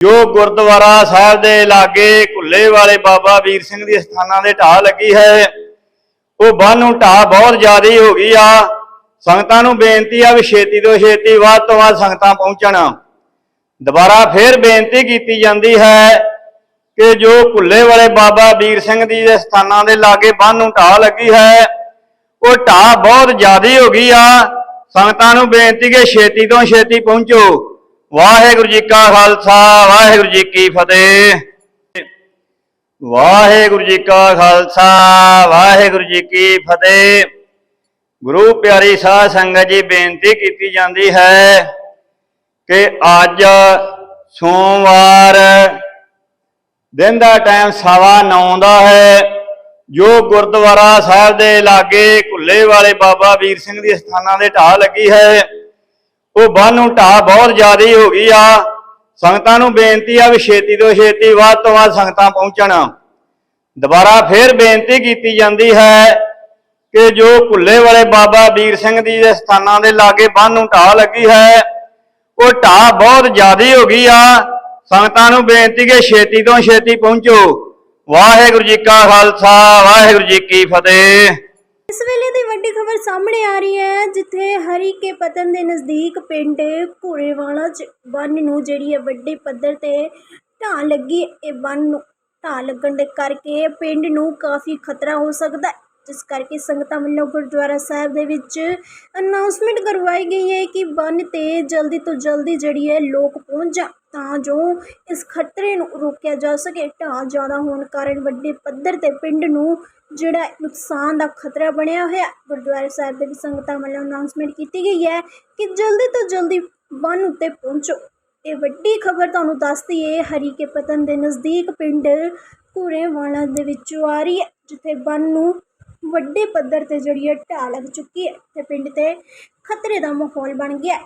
ਜੋ ਗੁਰਦੁਆਰਾ ਸਾਹਿਬ ਦੇ ਲਾਗੇ ਘੁੱਲੇ ਵਾਲੇ ਬਾਬਾ ਵੀਰ ਸਿੰਘ ਦੀ ਸਥਾਨਾਂ ਦੇ ਢਾਹ ਲੱਗੀ ਹੈ, ਉਹ ਬੰਨ ਨੂੰ ਢਾਹ ਬਹੁਤ ਜ਼ਿਆਦਾ ਹੋ ਗਈ ਆ। ਸੰਗਤਾਂ ਨੂੰ ਬੇਨਤੀ ਆ ਵੀ ਛੇਤੀ ਤੋਂ ਛੇਤੀ ਵੱਧ ਤੋਂ ਵੱਧ ਸੰਗਤਾਂ ਪਹੁੰਚਣ। ਦੁਬਾਰਾ ਫੇਰ ਬੇਨਤੀ ਕੀਤੀ ਜਾਂਦੀ ਹੈ ਕਿ ਜੋ ਘੁੱਲੇ ਵਾਲੇ ਬਾਬਾ ਵੀਰ ਸਿੰਘ ਦੀ ਦੇ ਸਥਾਨਾਂ ਦੇ ਲਾਗੇ ਬੰਨ ਨੂੰ ਢਾਹ ਲੱਗੀ ਹੈ, ਉਹ ਢਾਹ ਬਹੁਤ ਜ਼ਿਆਦਾ ਹੋ ਗਈ ਆ। ਸੰਗਤਾਂ ਨੂੰ ਬੇਨਤੀ ਕਿ ਛੇਤੀ ਤੋਂ ਛੇਤੀ ਪਹੁੰਚੋ। ਵਾਹਿਗੁਰੂ ਜੀ ਕਾ ਖਾਲਸਾ, ਵਾਹਿਗੁਰੂ ਜੀ ਕੀ ਫਤਿਹ। ਵਾਹਿਗੁਰੂ ਜੀ ਕਾ ਖਾਲਸਾ, ਵਾਹਿਗੁਰੂ ਜੀ ਕੀ ਫਤਿਹ। ਗੁਰੂ ਪਿਆਰੀ ਸਾਧ ਸੰਗਤ ਜੀ, ਬੇਨਤੀ ਕੀਤੀ ਜਾਂਦੀ ਹੈ ਕਿ ਅੱਜ ਸੋਮਵਾਰ ਦਿਨ ਦਾ ਟਾਈਮ ਸਵਾ ਨੌ ਦਾ ਹੈ, ਜੋ ਗੁਰਦੁਆਰਾ ਸਾਹਿਬ ਦੇ ਲਾਗੇ ਘੁੱਲੇ ਵਾਲੇ ਬਾਬਾ ਵੀਰ ਸਿੰਘ ਦੀ ਸਥਾਨਾਂ ਦੇ ਢਾਹ ਲੱਗੀ ਹੈ। ਉਹ ਬੰਨ ਨੂੰ ਢਾਹ ਬਹੁਤ ਜ਼ਿਆਦਾ ਹੋ ਗਈ ਆ। ਸੰਗਤਾਂ ਨੂੰ ਬੇਨਤੀ ਆ ਵੀ ਛੇਤੀ ਤੋਂ ਛੇਤੀ ਵੱਧ ਤੋਂ ਵੱਧ ਸੰਗਤਾਂ ਪਹੁੰਚਣ। ਦੁਬਾਰਾ ਫੇਰ ਬੇਨਤੀ ਕੀਤੀ ਜਾਂਦੀ ਹੈ ਕਿ ਜੋ ਭੁੱਲੇ ਵਾਲੇ ਬਾਬਾ ਵੀਰ ਸਿੰਘ ਜੀ ਦੇ ਸਥਾਨਾਂ ਦੇ ਲਾਗੇ ਬੰਨ ਨੂੰ ਢਾਹ ਲੱਗੀ ਹੈ, ਉਹ ਢਾਹ ਬਹੁਤ ਜ਼ਿਆਦਾ ਹੋ ਗਈ ਆ। ਸੰਗਤਾਂ ਨੂੰ ਬੇਨਤੀ ਕਿ ਛੇਤੀ ਤੋਂ ਛੇਤੀ ਪਹੁੰਚੋ। ਵਾਹਿਗੁਰੂ ਜੀ ਕਾ ਖਾਲਸਾ, ਵਾਹਿਗੁਰੂ ਜੀ ਕੀ ਫਤਿਹ। ਇਸ ਵੇਲੇ ਦੀ ਵੱਡੀ ਖਬਰ ਸਾਹਮਣੇ ਆ ਰਹੀ ਹੈ, ਜਿੱਥੇ ਹਰੀ ਕੇ ਪਤਨ ਦੇ ਨਜ਼ਦੀਕ ਪਿੰਡ ਘੂਰੇਵਾਲਾ ਚ ਬੰਨ ਨੂੰ ਜਿਹੜੀ ਹੈ ਵੱਡੇ ਪੱਧਰ ਤੇ ਢਾਹ ਲੱਗੀ, ਇਹ ਬੰਨ ਨੂੰ ਢਾਹ ਲੱਗਣ ਦੇ ਕਰਕੇ ਪਿੰਡ ਨੂੰ ਕਾਫੀ ਖਤਰਾ ਹੋ ਸਕਦਾ ਜਿਸ ਕਰਕੇ ਸੰਗਤਾਂ ਵੱਲੋਂ ਗੁਰਦੁਆਰਾ ਸਾਹਿਬ ਦੇ ਵਿੱਚ ਅਨਾਉਂਸਮੈਂਟ ਕਰਵਾਈ ਗਈ ਹੈ ਕਿ ਬੰਨ ਤੇ ਜਲਦੀ ਤੋਂ ਜਲਦੀ ਜਿਹੜੀ ਹੈ ਲੋਕ ਪਹੁੰਚ ਜਾਣ, ਤਾਂ ਜੋ ਇਸ ਖਤਰੇ ਨੂੰ ਰੋਕਿਆ ਜਾ ਸਕੇ। ਢਾਹ ਜ਼ਿਆਦਾ ਹੋਣ ਕਾਰਨ ਵੱਡੇ ਪੱਧਰ ਤੇ ਪਿੰਡ ਨੂੰ ਜਿਹੜਾ ਨੁਕਸਾਨ ਦਾ ਖਤਰਾ ਬਣਿਆ ਹੋਇਆ, ਗੁਰਦੁਆਰਾ ਸਾਹਿਬ ਦੇ ਵੀ ਸੰਗਤਾਂ ਵੱਲੋਂ ਅਨਾਉਂਸਮੈਂਟ ਕੀਤੀ ਗਈ ਹੈ ਕਿ ਜਲਦੀ ਤੋਂ ਜਲਦੀ ਬੰਨ ਉੱਤੇ ਪਹੁੰਚੋ। ਇਹ ਵੱਡੀ ਖਬਰ ਤੁਹਾਨੂੰ ਦੱਸਦੀ ਹੈ ਹਰੀਕੇ ਪਤਨ ਦੇ ਨਜ਼ਦੀਕ ਪਿੰਡ ਘੂਰੇਵਾਲਾ ਦੇ ਵਿੱਚੋਂ ਆ ਰਹੀ ਹੈ, ਜਿੱਥੇ ਬੰਨ ਨੂੰ ਵੱਡੇ ਪੱਧਰ ਤੇ ਜਿਹੜੀ ਹੈ ਢਾਹ ਲੱਗ ਚੁੱਕੀ ਹੈ ਅਤੇ ਪਿੰਡ ਤੇ ਖਤਰੇ ਦਾ ਮਾਹੌਲ ਬਣ ਗਿਆ